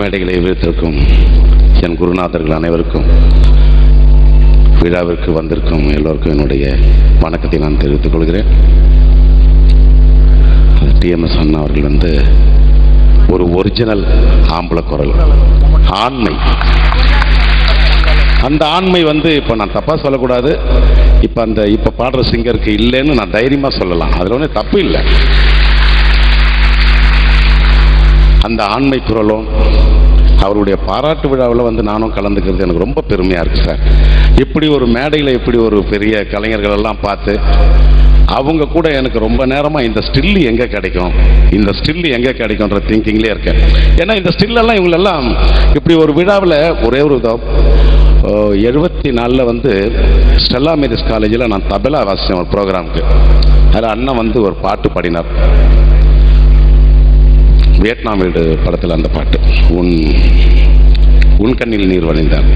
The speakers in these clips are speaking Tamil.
மேடைகளை விழுத்திருக்கும் என் குருநாதர்கள் அனைவருக்கும் விழாவிற்கு வந்திருக்கும் எல்லோருக்கும் என்னுடைய வணக்கத்தை நான் தெரிவித்துக் கொள்கிறேன். டிஎம்எஸ் அண்ணா அவர்கள் வந்து ஒரு ஒரிஜினல் ஆம்பளை குரல் ஆண்மை. அந்த ஆண்மை வந்து இப்போ நான் தப்பாக சொல்லக்கூடாது. இப்போ அந்த இப்போ பாடுற சிங்கருக்கு இல்லைன்னு நான் தைரியமாக சொல்லலாம். அதில் ஒன்றும் தப்பு இல்லை. அந்த ஆண்மை குரலும் அவருடைய பாராட்டு விழாவில் வந்து நானும் கலந்துக்கிறது எனக்கு ரொம்ப பெருமையாக இருக்குது சார். இப்படி ஒரு மேடையில் இப்படி ஒரு பெரிய கலைஞர்கள் எல்லாம் பார்த்து அவங்க கூட எனக்கு ரொம்ப நேரமாக இந்த ஸ்டில் எங்கே கிடைக்கும் இந்த ஸ்டில் எங்கே கிடைக்கும்ன்ற திங்கிங்லேயே இருக்கேன். ஏன்னா இந்த ஸ்டில்லெல்லாம் இவங்களெல்லாம் இப்படி ஒரு விழாவில் ஒரே ஒரு இதோ எழுபத்தி நாலில் வந்து ஸ்டெல்லா மேரிஸ் காலேஜில் நான் தபலா வாசித்தேன் ஒரு ப்ரோக்ராமுக்கு அதில் அண்ணன் வந்து ஒரு பாட்டு பாடினார். வியட்நாம் வீடு படத்தில் அந்த பாட்டு. உன் உன் கண்ணில் நீர் வழிந்தார்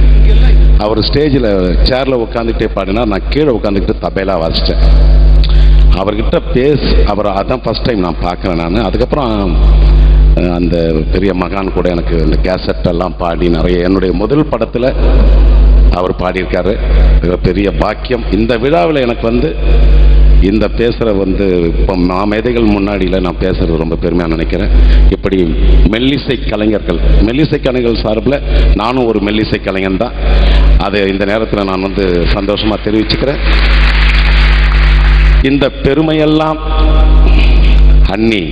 அவர் ஸ்டேஜில் சேரில் உட்காந்துக்கிட்டே பாடினா நான் கீழே உட்காந்துக்கிட்டு தபேலா வாசித்தேன் அவர்கிட்ட பேஸ் அவர் அதான் ஃபஸ்ட் டைம் நான் பார்க்குறேன் நான். அதுக்கப்புறம் அந்த பெரிய மகான் கூட எனக்கு இந்த கேசட் எல்லாம் பாடி நிறைய என்னுடைய முதல் படத்தில் அவர் பாடியிருக்காரு. பெரிய பாக்கியம். இந்த விழாவில் எனக்கு வந்து இந்த பேசுகிற வந்து இப்போ மேதைகள் முன்னாடியில் நான் பேசுகிறது ரொம்ப பெருமையாக நினைக்கிறேன். இப்படி மெல்லிசை கலைஞர்கள் மெல்லிசை கலைஞர்கள் சார்பில் நானும் ஒரு மெல்லிசை கலைஞன் தான். அதை இந்த நேரத்தில் நான் வந்து சந்தோஷமாக தெரிவிச்சுக்கிறேன். இந்த பெருமையெல்லாம் அன்னி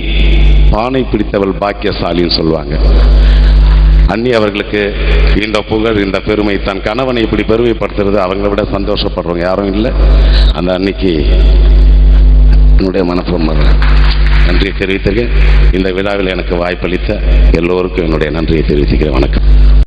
பானை பிடித்தவள் பாக்கியசாலின்னு சொல்லுவாங்க. அன்னி அவர்களுக்கு இந்த புகழ் இந்த பெருமை தன் கணவனை இப்படி பெருமைப்படுத்துறது அவங்கள விட சந்தோஷப்படுறவங்க யாரும் இல்லை. அந்த அன்னைக்கு என்னுடைய மனப்பொருள் நன்றியை தெரிவித்திருக்கேன் இந்த விழாவில் எனக்கு வாய்ப்பளித்த எல்லோருக்கும் என்னுடைய நன்றியை தெரிவித்துக்கிறேன் வணக்கம்.